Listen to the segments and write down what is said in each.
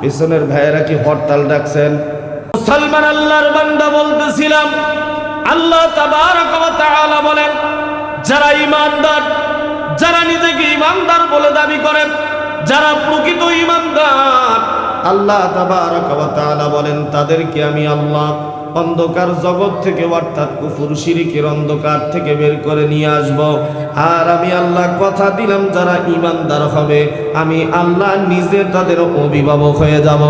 পিছনের ভাইয়েরা কি হরতাল ডাকছেন? মুসলমান আল্লাহর বান্দা বলতেছিলাম, আল্লাহ বলেন, যারা ঈমানদার, যারা নিজেকে ঈমানদার বলে দাবি করেন যারা প্রকৃত ইমানদার আল্লাহ বলেন তাদেরকে আমি আল্লাহ অন্ধকার জগৎ থেকে অর্থাৎ কুফুর শিরিকের অন্ধকার থেকে বের করে নিয়ে আসব। আর আমি আল্লাহ কথা দিলাম, যারা ইমানদার হবে, আমি আল্লাহ নিজে তাদের অভিভাবক হয়ে যাব।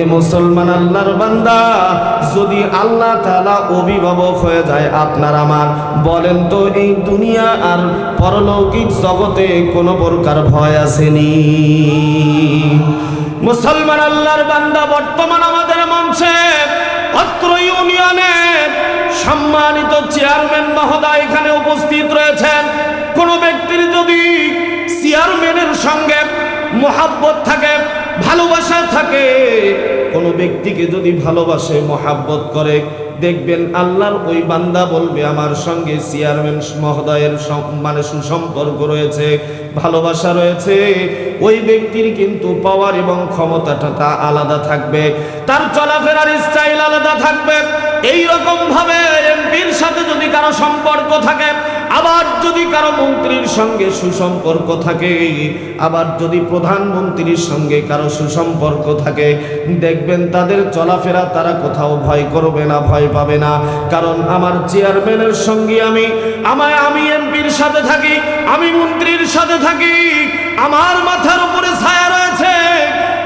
এ মুসলমান আল্লাহর বান্দা, যদি আল্লাহ তাআলা অভিভাবক হয়ে যায় আপনার আমার, বলেন তো এই দুনিয়া আর পরলৌকিক জগতে কোনো প্রকার ভয় আসেনি। মুসলমান আল্লাহর বান্দা, বর্তমান আমাদের মঞ্চে অত্র ইউনিয়নের সম্মানিত চেয়ারম্যান মহোদয় এখানে উপস্থিত রয়েছেন। কোন ব্যক্তির যদি চেয়ারম্যানের সঙ্গে মোহাব্বত থাকে, ভালোবাসা থাকে, কোন ব্যক্তিকে যদি ভালোবাসে, মোহাব্বত করে দেখবেন আল্লাহর ওই বান্দা বলবে, আমার সঙ্গে চেয়ারম্যান মহোদয়ের মানে সুসম্পর্ক রয়েছে, ভালোবাসা রয়েছে। ওই ব্যক্তির কিন্তু পাওয়ার এবং ক্ষমতাটা তা আলাদা থাকবে, তার চলাফেরার স্টাইল আলাদা থাকবে। এই রকম ভাবে এমপির সাথে যদি কারও সম্পর্ক থাকে আবার যদি কারও মন্ত্রীর সঙ্গে সুসম্পর্ক থাকে, আবার যদি প্রধানমন্ত্রীর সঙ্গে কারও সুসম্পর্ক থাকে, দেখবেন তাদের চলাফেরা তারা কোথাও ভয় করবে না, ভয় পাবে না। কারণ আমার চেয়ারম্যানের সঙ্গে আমি, আমায় আমি এমপির সাথে থাকি, আমি মন্ত্রীর সাথে থাকি, আমার মাথার উপরে ছায়া রয়েছে।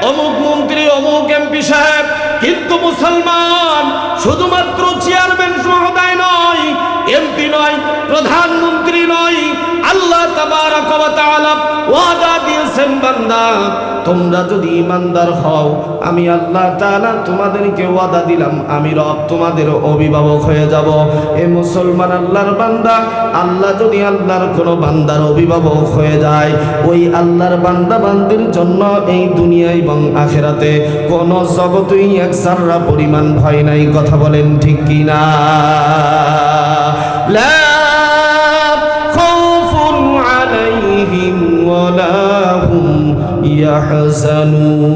অমুক মন্ত্রী, অমুক এমপি সাহেব, কিন্তু মুসলমান, শুধুমাত্র চেয়ারম্যান মহোদয় এমপি নয়, প্রধানমন্ত্রী নয়, আল্লাহ ওয়াদা দিয়েছেন বান্দা, তোমরা যদি ইমানদার হও, আমি আল্লাহ তাআলা তোমাদেরকে ওয়াদা দিলাম, আমি রব তোমাদের অভিভাবক হয়ে যাব। এ মুসলমান আল্লাহর বান্দা, আল্লাহ যদি আল্লাহর কোনো বান্দার অভিভাবক হয়ে যায়, ওই আল্লাহর বান্দা বান্দির জন্য এই দুনিয়া এবং আখেরাতে কোন জগতেই এক সাররা পরিমাণ ভয় নাই, কথা বলেন ঠিক কি লা খাউফুন আলাইহিম ওয়ালা হুম ইয়াহজানুন।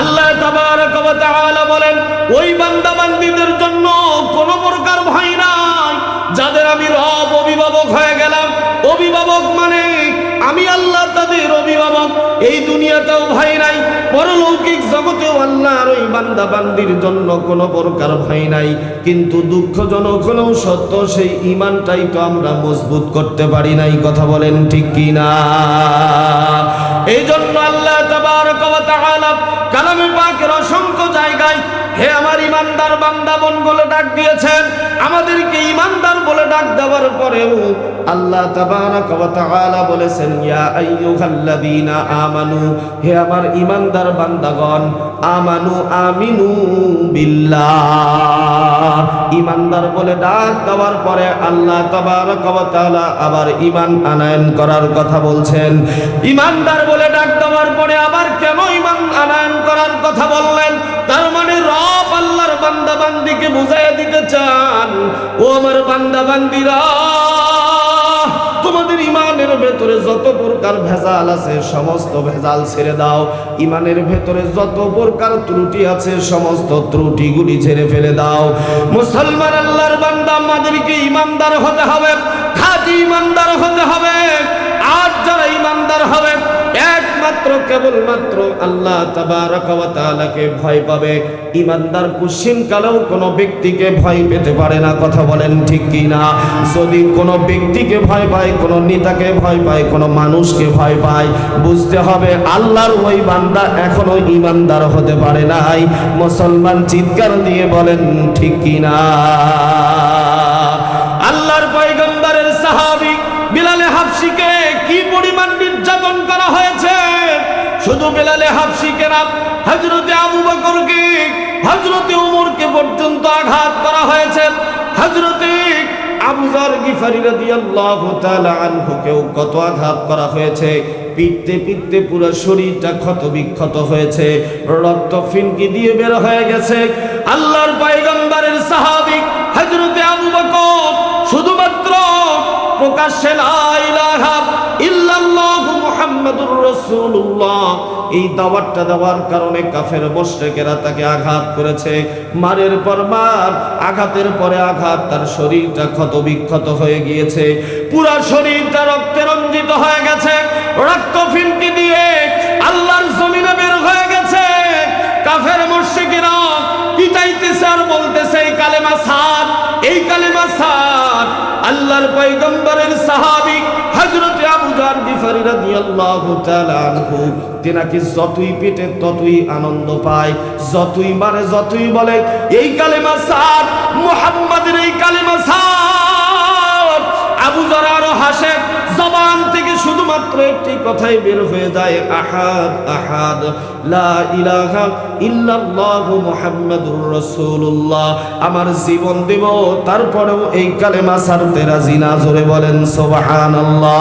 আল্লাহ তাবারক ওয়া তাআলা বলেন, ওই বান্দা বান্দীদের জন্য কোনো প্রকার ভয় নাই, যাদের আমি রব অভিভাবক হয়ে গেলাম। অভিভাবক মানে আমি আল্লাহ তাদের অভিভাবক, এই দুনিয়াতেও ভয় নাই, পরলৌকিক জগতেও আল্লাহর ওই বান্দা বান্দির জন্য কোনো প্রকার ভয় নাই, কিন্তু দুঃখজনক হলেও সত্য, সেই ইমানটাই তো আমরা মজবুত করতে পারি নাই, কথা বলেন ঠিক কি না? এই জন্য আল্লাহ কালামে পাকের অসংখ্য ইমানদার বান্দা বলে ডাক দিয়েছেন। আমাদেরকে ইমানদার বলে ডাক দেওয়ার পরেও আল্লাহ তাবারক ওয়া তাআলা বলেছেন, ইয়া আইয়ুহাল্লাযীনা আমানু, হে আমার ইমানদার বান্দাগণ, আমানু আমিনু বিল্লাহ। ইমানদার বলে ডাক দেওয়ার পরে আল্লাহ তাবারক ওয়া তাআলা আবার ইমান আনায়ন করার কথা বলছেন। ইমানদার বলে ডাক দেওয়ার পরে আবার কেন ইমান আনায়ন করার কথা বললেন? তার মানে রব বান্দা বান্দিকে বুঝাইয়া দিতে চান। ও আমার বান্দা বান্দিরা ভেতরে যত প্রকার ভেজাল আছে, সমস্ত ত্রুটি আছে ছেড়ে ফেলে দাও। মুসলমান আল্লাহর বান্দা ইমানদার হতে হবে। খাঁটি ইমানদার হতে হবে। আর যারা ইমানদার হবে একমাত্র, কেবলমাত্র আল্লাহ তাবারক ভয় পাবে। ইমানদার কুশ্চিন কালেও কোনো ব্যক্তিকে ভয় পেতে পারে না, কথা বলেন ঠিক কি না? যদি কোনো ব্যক্তিকে ভয় পায়, কোনো নেতাকে ভয় পায়, কোনো মানুষকে ভয় পায়, বুঝতে হবে আল্লাহর ওই বান্দা এখনও ইমানদার হতে পারে নাই। মুসলমান চিৎকার দিয়ে বলেন ঠিক কি না? শুধু বিলালে হাফসিকে না হজরতে আবু বকরকে হজরতে উমরকে পর্যন্ত আঘাত করা হয়েছে। হজরতে গিফারি রাদিয়াল্লাহু তাআলা আনহুকেও কত আঘাত করা হয়েছে। পিটতে পিটতে পুরো শরীরটা ক্ষত বিক্ষত হয়েছে। রক্ত ফিনকি দিয়ে বের হয়ে গেছে। আল্লাহর পয়গম্বরের হযরতে আবু বকর শুধুমাত্র প্রকাশ্যে লা ইলাহা ইল্লাল্লাহু মুহাম্মাদুর রাসূলুল্লাহ। এই দাওয়াতটা দেওয়ার কারণে কাফের মুশরিকেরা তাকে আঘাত করেছে। মারের পর মার, আঘাতের পরে আঘাত, তার শরীরটা ক্ষত বিক্ষত হয়ে গিয়েছে। পুরা শরীরটা রক্তে রঞ্জিত হয়ে গেছে। রক্ত ফিনকি দিয়ে আল্লাহর জমিনে বের হয়ে গেছে। কাফের মুশরিকেরা পিটাইতেছে আর বলতেছে, এই কালেমা সার এই কালেমা সার আল্লাহর পয়গম্বরের সাহাবী হযরত আবু জার গিফারি রাদিয়াল্লাহু তাআলা আনহু, তিনাকে যতই পেটে ততই আনন্দ পায়, যতই মারে যতই বলে, এই কালেমা সাদ, মুহাম্মাদের এই কালেমা সাদ, আবু জারার হাসে জবান থেকে শুধুমাত্র একটি কথাই বের হয়ে যায়, আহাদ আহাদ, লা ইলাহা ইল্লাল্লাহু মুহাম্মাদুর রাসূলুল্লাহ। আমার জীবন দেব, তারপরেও এই কালেমা সারতে রাজি না, জোরে বলেন সুবহানাল্লাহ।